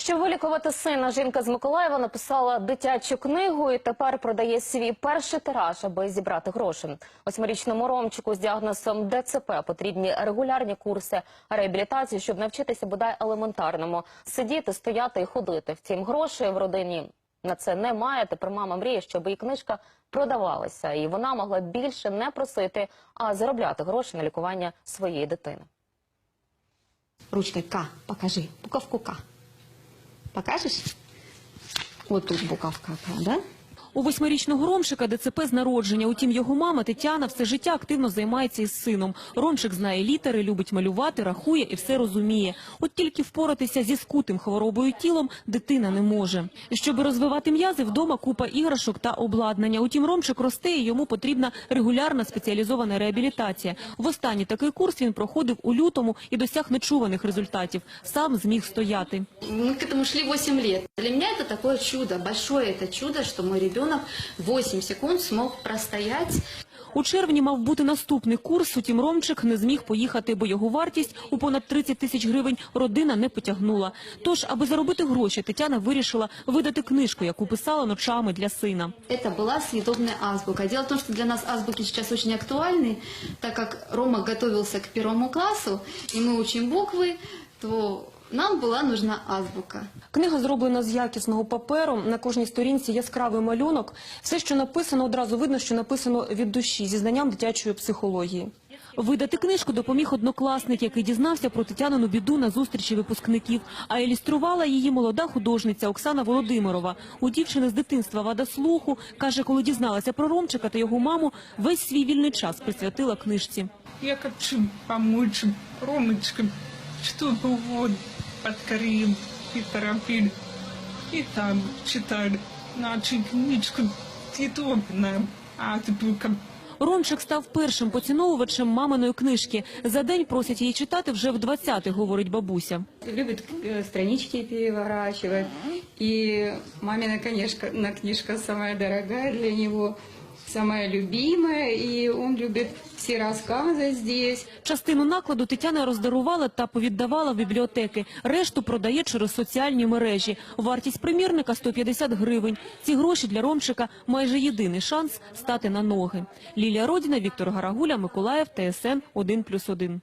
Щоб вилікувати сина, жінка з Миколаєва написала дитячу книгу і тепер продає свій перший тираж, аби зібрати гроші. Восьмирічному Ромчику з діагнозом ДЦП потрібні регулярні курси реабілітації, щоб навчитися бодай елементарному сидіти, стояти і ходити. Втім, грошей в родині на це немає. Тепер мама мріє, щоб її книжка продавалася, і вона могла більше не просити, а заробляти гроші на лікування своєї дитини. Ручкой К покажи, буковку К. Покажешь? Вот тут буковка какая, да? У восьмирічного Ромчика ДЦП з народження. Утім, його мама Тетяна все життя активно займається із сином. Ромчик знає літери, любить малювати, рахує і все розуміє. От тільки впоратися зі скутим хворобою тілом дитина не може. Щоб розвивати м'язи, вдома купа іграшок та обладнання. Утім, Ромчик росте і йому потрібна регулярна спеціалізована реабілітація. Востаннє такий курс він проходив у лютому і досяг нечуваних результатів. Сам зміг стояти. Мы к этому шли 8 лет. Для меня это такое чудо, большое это чудо, что мой ребенок 8 секунд смог простоять. У червні мав бути наступний курс, утім Ромчик не зміг поїхати, бо його вартість у понад 30 тисяч гривень родина не потягнула. Тож, аби заробити гроші, Тетяна вирішила видати книжку, яку писала ночами для сина. Это была съедобная азбука. Дело в том, что для нас азбуки сейчас очень актуальны, так как Рома готовился к первому классу, и мы учим буквы, то нам была нужна азбука. Книга зроблена з якісного паперу. На кожній сторінці яскравий малюнок. Все, що написано, одразу видно, що написано від душі зі знанням дитячої психології. Видати книжку допоміг однокласник, який дізнався про Тетянину біду на зустрічі випускників. А ілюструвала її молода художниця Оксана Володимирова. У дівчини з дитинства вада слуху. Каже, коли дізналася про Ромчика та його маму, весь свій вільний час присвятила книжці. Я хочу помочь Ромочке, чтобы вот поскорее и торопили. И там читали нашу книжку съедобная азбука. Ромчик став першим поціновувачем маминої книжки. За день просять її читати вже в 20-х, говорить бабуся. любит э, странички переворачивать. И мамина, конечно, на книжка самая дорогая для него, самая любимая, и он любит все рассказы здесь. Частину накладу Тетяна роздарувала та повіддавала в бібліотеки. Решту продає через соціальні мережі. Вартість примірника – 150 гривень. Ці гроші для Ромчика – майже єдиний шанс стати на ноги. Лілія Родіна, Віктор Гарагуля, Миколаїв, ТСН 1+,1.